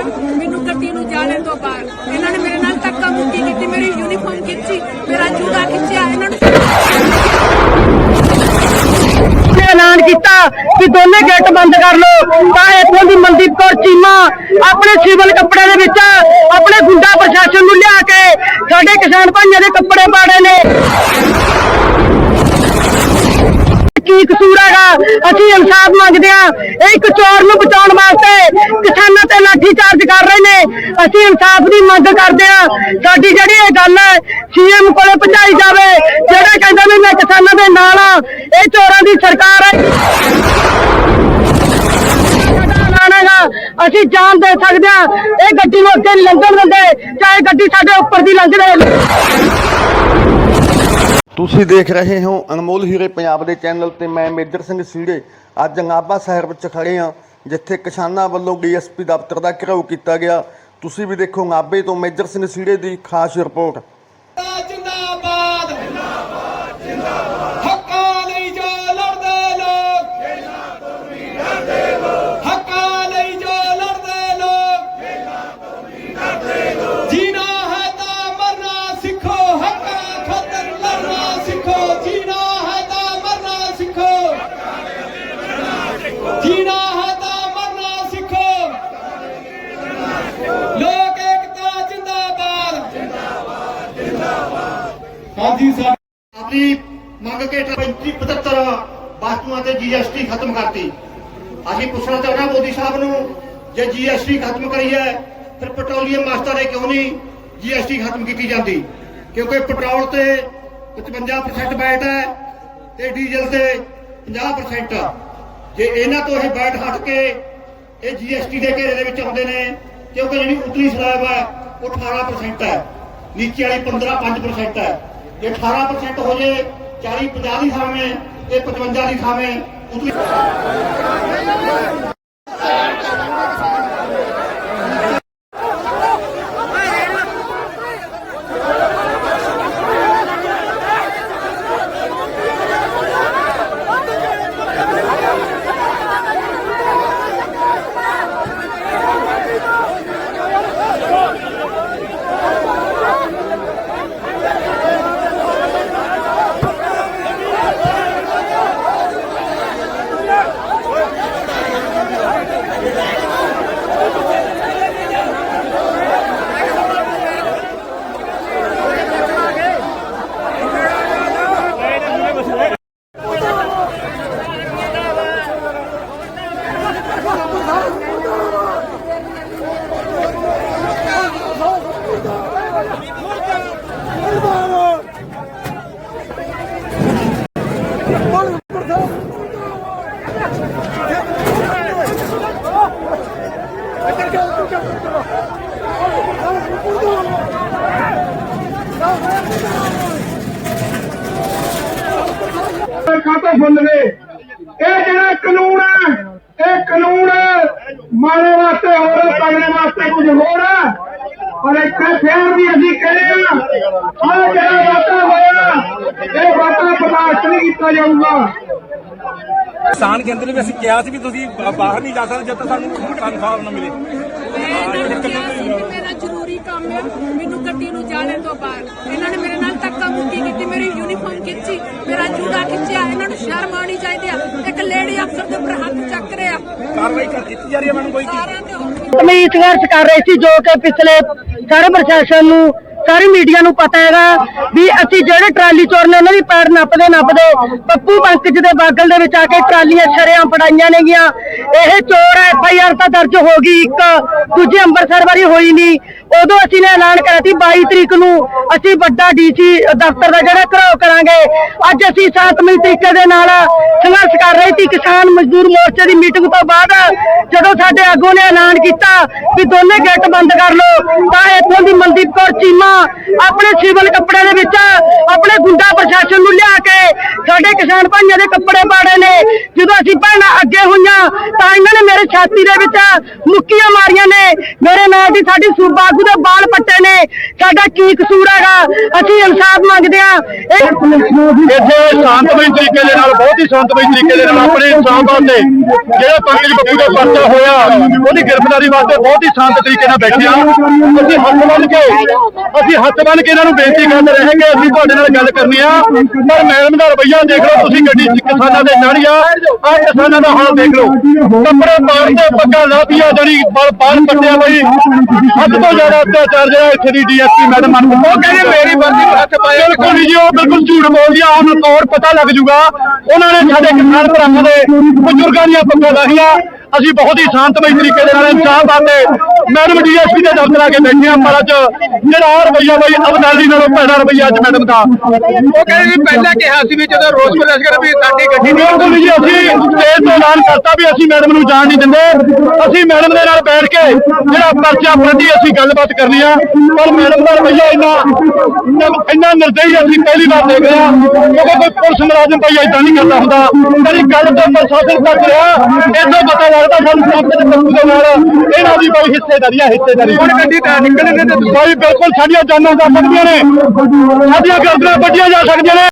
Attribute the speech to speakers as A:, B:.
A: ਆ ਮੈਨੂੰ ਗੱਡੀ ਨੂੰ ਜਾਣੇ ਤੋਂ ਬਾਅਦ। ਇਹਨਾਂ ਨੇ ਮੇਰੇ ਨਾਲ ਧੱਕਾ ਮੁੱਕੀ ਕੀਤੀ, ਮੇਰੀ ਯੂਨੀਫਾਰਮ ਖਿੱਚੀ, ਮੇਰਾ ਜੂੜਾ ਖਿੱਚਿਆ, ਇਹਨਾਂ ਨੇ
B: ਐਲਾਨ ਕੀਤਾ ਕਿ ਦੋਨੇ ਗੇਟ ਬੰਦ ਕਰ ਲਓ। ਤਾਂ ਇੱਥੋਂ ਦੀ ਮਨਦੀਪ ਕੌਰ ਚੀਮਾ ਆਪਣੇ ਸਿਵਲ ਕੱਪੜੇ ਦੇ ਵਿੱਚ ਆਪਣੇ ਗੁੰਡਾ ਪ੍ਰਸ਼ਾਸਨ ਨੂੰ ਲਿਆ ਕੇ ਸਾਡੇ ਕਿਸਾਨ ਭਾਈਆਂ ਦੇ ਕੱਪੜੇ ਪਾੜੇ ਨੇ। ਕੀ ਕਸੂਰ ਹੈਗਾ। ਅਸੀਂ ਇਨਸਾਫ ਮੰਗਦੇ ਆ ਇਹ ਇੱਕ ਚੋਰ ਨੂੰ ਬਚਾਉਣ ਵਾਸਤੇ ਕਿਸਾਨਾਂ ਤੇ ਲਾਠੀ ਚਾਰਜ ਕਰ ਰਹੇ ਨੇ। ਅਸੀਂ ਇਨਸਾਫ ਦੀ ਮੰਗ ਕਰਦੇ ਆ ਸਾਡੀ ਜਿਹੜੀ ਇਹ ਗੱਲ ਹੈ ਸੀਐਮ ਕੋਲੇ ਪਹੁੰਚਾਈ ਜਾਵੇ। ਜਿਹੜਾ ਕਹਿੰਦਾ ਵੀ ਮੈਂ ਕਿਸਾਨਾਂ ਦੇ ਨਾਲ ਆ ਇਹ ਚੋਰਾਂ ਦੀ ਸਰਕਾਰ ਹੈ। ਅਸੀਂ ਜਾਨ ਦੇ ਸਕਦੇ ਆ ਇਹ ਗੱਡੀ ਨੂੰ ਅੱਗੇ ਲੰਘਣ ਦਿੰਦੇ। ਚਾਹੇ ਗੱਡੀ ਸਾਡੇ ਉੱਪਰ ਦੀ ਲੰਘ ਜਾਏ
C: ਤੁਸੀਂ ਦੇਖ ਰਹੇ ਹੋ ਅਨਮੋਲ ਹੀਰੇ ਪੰਜਾਬ ਦੇ ਚੈਨਲ ਤੇ ਮੈਂ ਮੇਜਰ ਸਿੰਘ ਸੀੜੇ। ਅੱਜ ਨਾਭਾ ਸ਼ਹਿਰ ਵਿੱਚ ਖੜੇ ਹਾਂ, ਜਿੱਥੇ ਕਿਸਾਨਾਂ ਵੱਲੋਂ ਡੀਐਸਪੀ ਦਫ਼ਤਰ ਦਾ ਘਿਰਾਓ ਕੀਤਾ ਗਿਆ। ਤੁਸੀਂ ਵੀ ਦੇਖੋ ਨਾਭੇ ਤੋਂ ਮੇਜਰ ਸਿੰਘ ਸੀੜੇ ਦੀ ਖਾਸ ਰਿਪੋਰਟ।
D: ਹਾਂਜੀ ਸਰ।
E: ਆਪਣੀ ਮੰਗ ਕੇ 35 75 ਵਸਤੂਆਂ ਤੇ ਜੀਐਸਟੀ ਖਤਮ ਕਰਤੀ। ਅਸੀਂ ਪੁੱਛਣਾ ਚਾਹੁੰਦਾ ਮੋਦੀ ਸਾਹਿਬ ਨੂੰ, ਜੇ ਜੀਐਸਟੀ ਖਤਮ ਕਰੀ ਹੈ ਫਿਰ ਪੈਟਰੋਲੀਅਮ ਮਾਸਟਰ ਨੇ ਕਿਉਂ ਨਹੀਂ ਜੀਐਸਟੀ ਖਤਮ ਕੀਤੀ ਜਾਂਦੀ? ਕਿਉਂਕਿ ਪੈਟਰੋਲ ਤੇ 55% ਬੈਟ ਹੈ ਤੇ ਡੀਜ਼ਲ ਤੇ 50% ਜੇ ਇਹਨਾਂ ਤੋਂ ਇਹ ਬੈਟ ਹਟ ਕੇ ਇਹ ਜੀਐਸਟੀ ਦੇ ਘੇਰੇ ਦੇ ਵਿੱਚ ਆਉਂਦੇ ਨੇ, ਕਿਉਂਕਿ ਜਿਹੜੀ ਉਤਲੀ ਸਲੈਬ ਹੈ, ਉਹ 18% ਹੈ। ਨੀਚੇ ਵਾਲੀ 15 5% ਹੈ। ਜੇ 18% ਹੋ ਜੇ 40 50 ਦੀ ਥਾਵੇਂ ਇਹ 55 ਦੀ ਥਾਵੇਂ ਉਤਲੀ
F: ਕਾਤੋਂ ਫੁੱਲ ਗਏ ਇਹ ਜਿਹੜਾ ਕਾਨੂੰਨ ਹੈ ਇਹ ਕਾਨੂੰਨ ਮਾਰੇ ਵਾਸਤੇ ਹੋਰ ਤਗੜੇ ਵਾਸਤੇ ਕੁਝ ਹੋਰ ਹੈ ਪਰ ਇੱਥੇ ਫੇਰ ਵੀ ਅਸੀਂ ਕਹਿੰਦੇ ਆ ਜਿਹੜਾ ਵਾਟਾ ਹੋਇਆ ਇਹ ਵਾਟਾ ਬਰਦਾਸ਼ਤ ਨਹੀਂ ਕੀਤਾ ਜਾਊਗਾ।
G: ਕਿਸਾਨ ਕੇਂਦਰ ਨੇ ਵੀ ਅਸੀਂ ਕਿਹਾ ਸੀ ਵੀ ਤੁਸੀਂ ਬਾਹਰ ਨਹੀਂ ਜਾ ਸਕਦੇ ਜਦ ਤੱਕ ਸਾਨੂੰ ਤਨਖਾਹ ਨਾ ਮਿਲੇ।
A: ਮੇਰਾ ਜ਼ਰੂਰੀ ਕੰਮ ਆ ਮੈਨੂੰ ਗੱਡੀ ਨੂੰ ਜਾਣੇ ਤੋਂ ਬਾਅਦ। ਇਹਨਾਂ ਨੇ ਮੇਰੇ ਨਾਲ ਧੱਕਾ ਮੁੱਕੀ ਕੀਤੀ ਮੇਰੀ ਯੂਨੀਫਾਰਮ ਖਿੱਚੀ ਮੇਰਾ ਜੂੜਾ ਖਿੱਚਿਆ ਇਹਨਾਂ ਨੂੰ ਸ਼ਰਮ ਆਉਣੀ ਚਾਹੀਦੀ ਆ ਇੱਕ ਲੇਡੀ ਅਫਸਰ ਦੇ ਉੱਪਰ ਹੱਥ ਚੱਕ ਰਿਹਾ
G: ਕਾਰਵਾਈ ਕਰ ਦਿੱਤੀ ਜਾ ਰਹੀ ਹੈ, ਮੈਨੂੰ ਕੋਈ
A: ਸਾਰਿਆਂ
B: ਸੰਘਰਸ਼ ਕਰ ਰਹੇ ਸੀ, ਜੋ ਕਿ ਪਿਛਲੇ ਸਾਰੇ ਪ੍ਰਸ਼ਾਸਨ ਨੂੰ, ਸਾਰੀ ਮੀਡੀਆ ਨੂੰ ਪਤਾ ਹੈਗਾ ਵੀ ਅਸੀਂ ਜਿਹੜੇ ਟਰਾਲੀ ਚੋਰ ਨੇ ਉਹਨਾਂ ਦੀ ਪੈਰ ਨੱਪਦੇ ਨੱਪਦੇ ਪੱਪੂ ਪੰਕਜ ਦੇ ਬਾਗਲ ਦੇ ਵਿੱਚ ਆ ਕੇ ਟਰਾਲੀਆਂ ਸ਼ਰਿਆਂ ਫੜਾਈਆਂ ਨੇਗੀਆਂ। ਇਹ ਚੋਰ ਐਫ ਆਈ ਆਰ ਤਾਂ ਦਰਜ ਹੋ ਗਈ ਇੱਕ, ਦੂਜੀ ਅੰਮ੍ਰਿਤਸਰ ਵਾਰੀ ਹੋਈ ਨਹੀਂ। ਉਦੋਂ ਅਸੀਂ ਨੇ ਐਲਾਨ ਕਰਿਆ ਸੀ 22 ਤਰੀਕ ਨੂੰ ਅਸੀਂ ਵੱਡਾ ਡੀਸੀ ਦਫ਼ਤਰ ਦਾ ਜਿਹੜਾ ਘਰਾਓ ਕਰਾਂਗੇ। ਅੱਜ ਅਸੀਂ ਸ਼ਾਂਤਮਈ ਤਰੀਕੇ ਦੇ ਨਾਲ ਸੰਘਰਸ਼ ਕਰ ਰਹੇ ਸੀ ਕਿਸਾਨ ਮਜ਼ਦੂਰ ਮੋਰਚੇ ਦੀ ਮੀਟਿੰਗ ਤੋਂ ਬਾਅਦ ਜਦੋਂ ਸਾਡੇ ਆਗੂ ਨੇ ਐਲਾਨ ਕੀਤਾ ਕਿ ਦੋਨੇ ਗੇਟ ਬੰਦ ਕਰ ਲਓ, ਤਾਂ ਇੱਥੋਂ ਦੀ ਮਨਦੀਪ ਕੌਰ ਚੀਮਾ ਆਪਣੇ ਸਿਵਲ ਕੱਪੜੇ ਦੇ ਵਿੱਚ ਆਪਣੇ ਗੁੰਡਾ ਪ੍ਰਸ਼ਾਸਨ ਨੂੰ ਲਿਆ ਕੇ ਸਾਡੇ ਕਿਸਾਨ ਭਾਈਆਂ ਦੇ ਕੱਪੜੇ ਪਾੜੇ ਨੇ। ਜਦੋਂ ਅਸੀਂ ਭੈਣਾਂ ਅੱਗੇ ਹੋਈਆਂ, ਤਾਂ ਇਹਨਾਂ ਨੇ ਮੇਰੇ ਛਾਤੀ ਦੇ ਵਿੱਚ ਮੁੱਕੀਆਂ ਮਾਰੀਆਂ ਨੇ। ਮੇਰੇ ਨਾਲ ਦੀ ਸਾਡੀ ਸੂਬਾ ਦੇ ਬਾਲ ਪੱਟੇ ਨੇ। ਸਾਡਾ ਕੀ ਕਸੂਰ ਹੈਗਾ? ਅਸੀਂ ਇਨਸਾਫ ਮੰਗਦੇ ਆ ਇਹ
F: ਇੱਥੇ ਸ਼ਾਂਤਮਈ ਤਰੀਕੇ ਦੇ ਨਾਲ ਬਹੁਤ ਹੀ ਸ਼ਾਂਤਮਈ ਤਰੀਕੇ ਦੇ ਨਾਲ ਆਪਣੇ ਇਨਸਾਨ ਵਾਸਤੇ ਜਿਹੜਾ ਪੰਕਜ ਬੱਬੂ ਦਾ ਪਰਚਾ ਹੋਇਆ, ਉਹਦੀ ਗ੍ਰਿਫਤਾਰੀ ਵਾਸਤੇ ਬਹੁਤ ਹੀ ਸ਼ਾਂਤ ਤਰੀਕੇ ਨਾਲ ਬੈਠਿਆ ਅਸੀਂ ਹੱਥ ਬੰਨ ਕੇ, ਅਸੀਂ ਹੱਥ ਬੰਨ ਕੇ ਇਹਨਾਂ ਨੂੰ ਬੇਨਤੀ ਕਰਦੇ ਰਹੇ ਕਿ ਅਸੀਂ ਤੁਹਾਡੇ ਨਾਲ ਗੱਲ ਕਰਨੀ ਆ। ਪਰ ਮੈਡਮ ਦਾ ਰਵੱਈਆ ਦੇਖ ਲਓ, ਤੁਸੀਂ ਗੱਡੀ ਕਿਸਾਨਾਂ ਦੇ ਚੜ੍ਹੀ ਆ ਆ ਕਿਸਾਨਾਂ ਦਾ ਹਾਲ ਦੇਖ ਲਓ। ਕੱਪੜੇ ਪਾੜ ਕੇ ਪੱਗਾਂ ਲਾਤੀਆਂ, ਜਿਹੜੀ ਬਲ ਬਾਲ ਪੱਟਿਆ ਬਈ। ਸਭ ਤੋਂ ਜ਼ਿਆਦਾ ਅਤਿਆਚਾਰ ਜਿਹੜਾ ਇੱਥੇ ਦੀ ਡੀਐਸਪੀ ਮੈਡਮ ਮਨ ਉਹ ਕਹਿੰਦੇ, ਮੇਰੀ ਵਰਦੀ ਨੂੰ ਹੱਥ ਪਾਇਆ ਬਿਲਕੁਲ ਨਹੀਂ ਜੀ, ਉਹ ਬਿਲਕੁਲ ਝੂਠ ਬੋਲਦੀ ਆ। ਉਹਨਾਂ ਤੌਰ ਪਤਾ ਲੱਗ ਜੂਗਾ ਉਹਨਾਂ ਨੇ ਸਾਡੇ ਕਿਸਾਨ ਭਰਾਵਾਂ ਦੇ ਬਜ਼ੁਰਗਾਂ ਦੀਆਂ ਪੱਗਾਂ ਲਾਹੀਆਂ। ਅਸੀਂ ਬਹੁਤ ਹੀ ਸ਼ਾਂਤਮਈ ਤਰੀਕੇ ਦੇ ਨਾਲ ਇਨਸਾਫ ਆਤੇ ਮੈਡਮ ਡੀਐਸਪੀ ਦੇ ਦਫ਼ਤਰ ਆ ਕੇ ਬੈਠੇ ਆ ਪਰ ਅੱਜ ਜਿਹੜਾ ਆਹ ਰਵੱਈਆ ਬਈ ਅਬਦਾਲੀ ਨਾਲੋਂ ਭੈੜਾ ਰਵੱਈਆ ਅੱਜ ਮੈਡਮ ਦਾ। ਉਹ ਕਹਿੰਦੇ ਵੀ ਪਹਿਲਾਂ ਕਿਹਾ ਸੀ ਵੀ ਜਦੋਂ ਰੋਸ ਪ੍ਰਦਰਸ਼ਨ ਕਰ ਵੀ ਸਾਡੀ ਗੱਡੀ ਨਹੀਂ ਬਿਲਕੁਲ ਜੀ ਅਸੀਂ ਸਟੇਜ ਤੋਂ ਐਲਾਨ ਕਰਤਾ ਵੀ ਅਸੀਂ ਮੈਡਮ ਨੂੰ ਜਾਣ ਨਹੀਂ ਦਿੰਦੇ। ਅਸੀਂ ਮੈਡਮ ਦੇ ਨਾਲ ਬੈਠ ਕੇ ਜਿਹੜਾ ਪਰਚਾ ਪ੍ਰਤੀ ਅਸੀਂ ਗੱਲਬਾਤ ਕਰਨੀ ਆ। ਪਰ ਮੈਡਮ ਦਾ ਰਵੱਈਆ ਇੰਨਾ ਇੰਨਾ ਨਿਰਦਈ ਅਸੀਂ ਪਹਿਲੀ ਵਾਰ ਦੇਖ ਰਹੇ ਹਾਂ। ਕਿਉਂਕਿ ਕੋਈ ਪੁਲਿਸ ਮੁਲਾਜ਼ਮ ਭਾਈ ਏਦਾਂ ਨਹੀਂ ਕਰਦਾ ਹੁੰਦਾ। ਕਦੀ ਗੱਲ ਤੋਂ ਪ੍ਰਸ਼ਾਸਨ ਤੱਕ ਰਿਹਾ। ਇਹ ਤੋਂ ਪਤਾ ਲੱਗਦਾ ਸਾਨੂੰ ਸਖਤ ਦੇ ਦੇ ਨਾਲ ਇਹਨਾਂ ਦੀ ਕੋਈ ਹਿੱਸੇਦਾਰੀ ਹਿੱਸੇਦਾਰੀ। ਹੁਣ ਗੱਡੀ ਤਾਂ ਨਿਕਲਣੇ ਤੇ ਭਾਈ ਬਿਲਕੁਲ ਸਾਡੀਆਂ ਜਾਨਾਂ ਜਾ ਸਕਦੀਆਂ ਨੇ। ਸਾਡੀਆਂ ਗਰਦਨਾਂ ਵੱਡੀਆਂ ਜਾ ਸਕਦੀਆਂ ਨੇ।